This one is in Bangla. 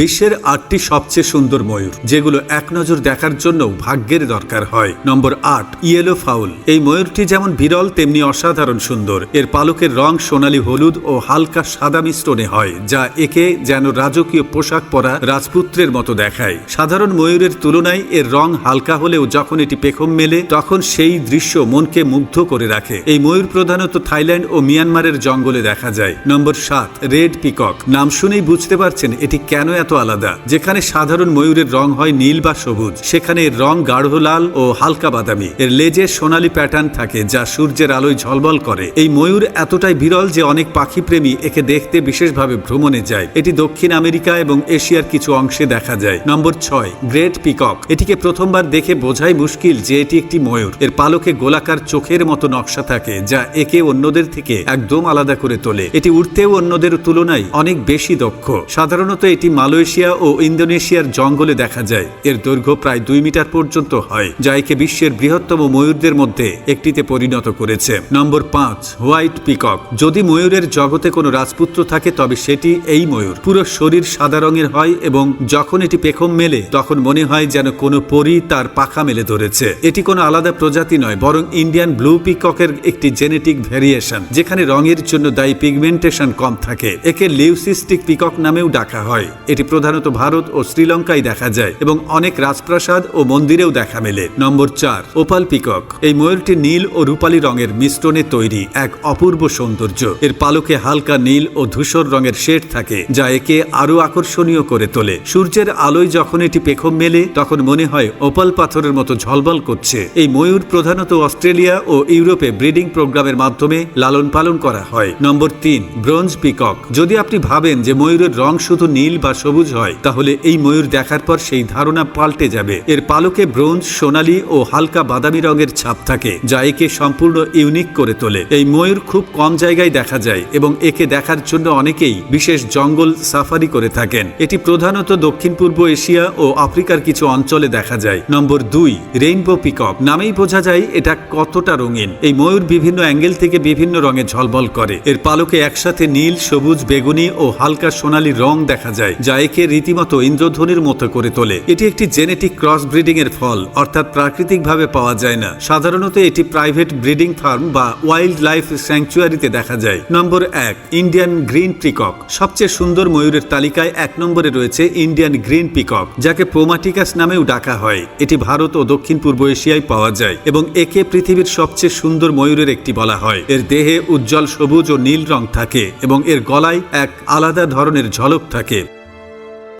বিশ্বের আটটি সবচেয়ে সুন্দর ময়ূর, যেগুলো এক নজর দেখার জন্য ভাগ্যের দরকার হয়। নম্বর আট, ইয়েলো ফাউল। এই ময়ূরটি যেমন বিরল, তেমনি অসাধারণ সুন্দর। এর পালকের রং সোনালী হলুদ ও হালকা সাদা মিশ্রণে হয়, যা একে যেন রাজকীয় পোশাক পরা রাজপুত্রের মতো দেখায়। সাধারণ ময়ূরের তুলনায় এর রং হালকা হলেও যখন এটি পেখম মেলে, তখন সেই দৃশ্য মনকে মুগ্ধ করে রাখে। এই ময়ূর প্রধানত থাইল্যান্ড ও মিয়ানমারের জঙ্গলে দেখা যায়। নম্বর সাত, রেড পিকক। নাম শুনেই বুঝতে পারছেন এটি কেন এত আলাদা, যেখানে সাধারণ ময়ূরের রং হয় নীল বা সবুজ, সেখানে এর রং গাঢ় লাল ও হালকা বাদামি। এর লেজে সোনালী প্যাটার্ন থাকে যা সূর্যের আলোয় ঝলমল করে। এই ময়ূর এতটাই বিরল যে অনেক পাখি প্রেমী একে দেখতে বিশেষভাবে ভ্রমণে যায়। এটি দক্ষিণ আমেরিকা এবং এশিয়ার কিছু অংশে দেখা যায়। নম্বর ছয়, গ্রেট পিকক। এটিকে প্রথমবার দেখে বোঝাই মুশকিল যে এটি একটি ময়ূর। এর পালকে গোলাকার চোখের মতো নকশা থাকে, যা একে অন্যদের থেকে একদম আলাদা করে তোলে। এটি উঠতেও অন্যদের তুলনায় অনেক বেশি দক্ষ। সাধারণত এটি মালয়েশিয়া ও ইন্দোনেশিয়ার জঙ্গলে দেখা যায়। এর দৈর্ঘ্য প্রায় দুই মিটার পর্যন্ত হয়, যা একে বিশ্বের বৃহত্তম ময়ূরদের মধ্যে একটিতে পরিণত করেছে। নম্বর পাঁচ, হোয়াইট পিকক। যদি ময়ূরের জগতে কোনো রাজপুত্র থাকে, তবে সেটি এই ময়ূর। পুরো শরীর সাদা রঙের হয় এবং যখন এটি পেখম মেলে, তখন মনে হয় যেন কোনো পরী তার পাখা মেলে ধরেছে। এটি কোনো আলাদা প্রজাতি নয়, বরং ইন্ডিয়ান ব্লু পিককের একটি জেনেটিক ভেরিয়েশন, যেখানে রঙের জন্য দায়ী পিগমেন্টেশন কম থাকে। একে লিউসিস্টিক পিকক নামেও ডাকা হয়। এটি প্রধানত ভারত ও শ্রীলঙ্কায় দেখা যায় এবং অনেক রাজপ্রাসাদ ও মন্দিরেও দেখা মেলে। নম্বর চার, ওপাল পিকক। এই ময়ূরটি নীল ও রূপালী রঙের মিশ্রণে তৈরি এক অপূর্ব সৌন্দর্য। এর পালকে হালকা নীল ও ধূসর রঙের শেড থাকে, যা একে আরও আকর্ষণীয় করে তোলে। সূর্যের আলোয় যখন এটি পেখম মেলে, তখন মনে হয় ওপাল পাথরের মতো ঝলমল করছে। এই ময়ূর প্রধানত অস্ট্রেলিয়া ও ইউরোপে ব্রিডিং প্রোগ্রামের মাধ্যমে লালন পালন করা হয়। নম্বর তিন, ব্রোঞ্জ পিকক। যদি আপনি ভাবেন যে ময়ূরের রং শুধু নীল বা সবুজ হয়, তাহলে এই ময়ূর দেখার পর সেই ধারণা পাল্টে যাবে। এর পালকে ব্রোঞ্জ, সোনালী ও হালকা বাদামি রঙের ছাপ থাকে, যা একে সম্পূর্ণ ইউনিক করে তোলে। এই ময়ূর খুব কম জায়গায় দেখা যায় এবং একে দেখার জন্য অনেকেই বিশেষ জঙ্গল সাফারি করে থাকেন। এটি প্রধানত দক্ষিণ পূর্ব এশিয়া ও আফ্রিকার কিছু অঞ্চলে দেখা যায়। নম্বর দুই, রেইনবো পিকক। নামেই বোঝা যায় এটা কতটা রঙিন। এই ময়ূর বিভিন্ন অ্যাঙ্গেল থেকে বিভিন্ন রঙে ঝলমল করে। এর পালকে একসাথে নীল, সবুজ, বেগুনি ও হালকা সোনালী রং দেখা যায়, যা একে রীতিমতো ইন্দ্রধ্বনির মতো করে তোলে। এটি একটি জেনেটিক ক্রস ব্রিডিং এর ফল, অর্থাৎ প্রাকৃতিকভাবে পাওয়া যায় না। সাধারণত এটি প্রাইভেট ব্রিডিং ফার্ম বা ওয়াইল্ড লাইফ স্যাংচুয়ারিতে দেখা যায়। নম্বর এক, ইন্ডিয়ান গ্রিন পিকক। সবচেয়ে সুন্দর ময়ূরের তালিকায় এক নম্বরে রয়েছে ইন্ডিয়ান গ্রিন পিকক, যাকে প্রোমাটিকাস নামেও ডাকা হয়। এটি ভারত ও দক্ষিণ পূর্ব এশিয়ায় পাওয়া যায় এবং একে পৃথিবীর সবচেয়ে সুন্দর ময়ূরের একটি বলা হয়। এর দেহে উজ্জ্বল সবুজ ও নীল রং থাকে এবং এর গলায় এক আলাদা ধরনের ঝলক থাকে।